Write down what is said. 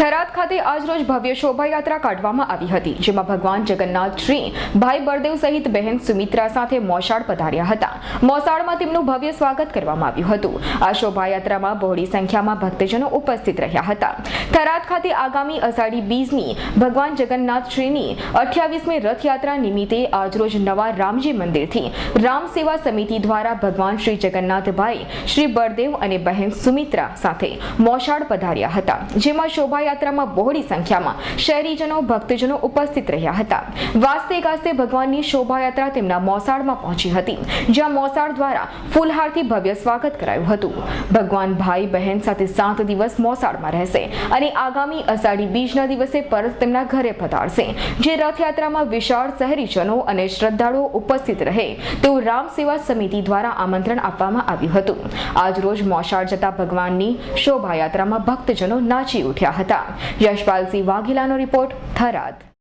થરાદ ખાતે આજરોજ ભવ્ય શોભાયાત્રા કાઢવામાં આવી હતી, જેમાં ભગવાન જગન્નાથ ભાઈ બળદેવ સહિત બહેન સુમિત્રા સાથે મોસાળ પધાર્યા હતા. મોસાળમાં તેમનું ભવ્ય સ્વાગત કરવામાં આવ્યું હતું. આ શોભાયાત્રામાં બહોળી સંખ્યામાં ભક્તજનો ઉપસ્થિત રહ્યા હતા. થરાદ ખાતે આગામી અષાઢી બીજની ભગવાન જગન્નાથ અઠ્યાવીસમી રથયાત્રા નિમિત્તે આજરોજ નવા રામજી મંદિરથી રામ સેવા સમિતિ દ્વારા ભગવાન શ્રી જગન્નાથભાઈ, શ્રી બળદેવ અને બહેન સુમિત્રા સાથે મોસાળ પધાર્યા હતા, જેમાં શોભાયાત્રામાં બહોળી સંખ્યામાં શહેરીજનો, ભક્તજનો ઉપસ્થિત રહ્યા હતા. વાસ્તે ગાસ્તે ભગવાનની શોભાયાત્રા તેમના મોસાળમાં પહોંચી હતી, જ્યાં મોસાળ દ્વારા ફૂલહારથી ભવ્ય સ્વાગત કરાયું હતું. ભગવાન ભાઈ બહેન સાથે સાત દિવસ મોસાળમાં રહેશે અને આગામી અષાઢી બીજના દિવસે પરત તેમના ઘરે પધારશે, જે રથયાત્રામાં વિશાળ શહેરીજનો અને શ્રદ્ધાળુઓ ઉપસ્થિત રહે તેવું રામ સેવા સમિતિ દ્વારા આમંત્રણ આપવામાં આવ્યું હતું. આજરોજ મોસાળ જતા ભગવાનની શોભાયાત્રામાં ભક્તજનો નાચી ઉઠ્યા હતા યશપાલસિંહ વાઘેલાનો રિપોર્ટ થરાદ.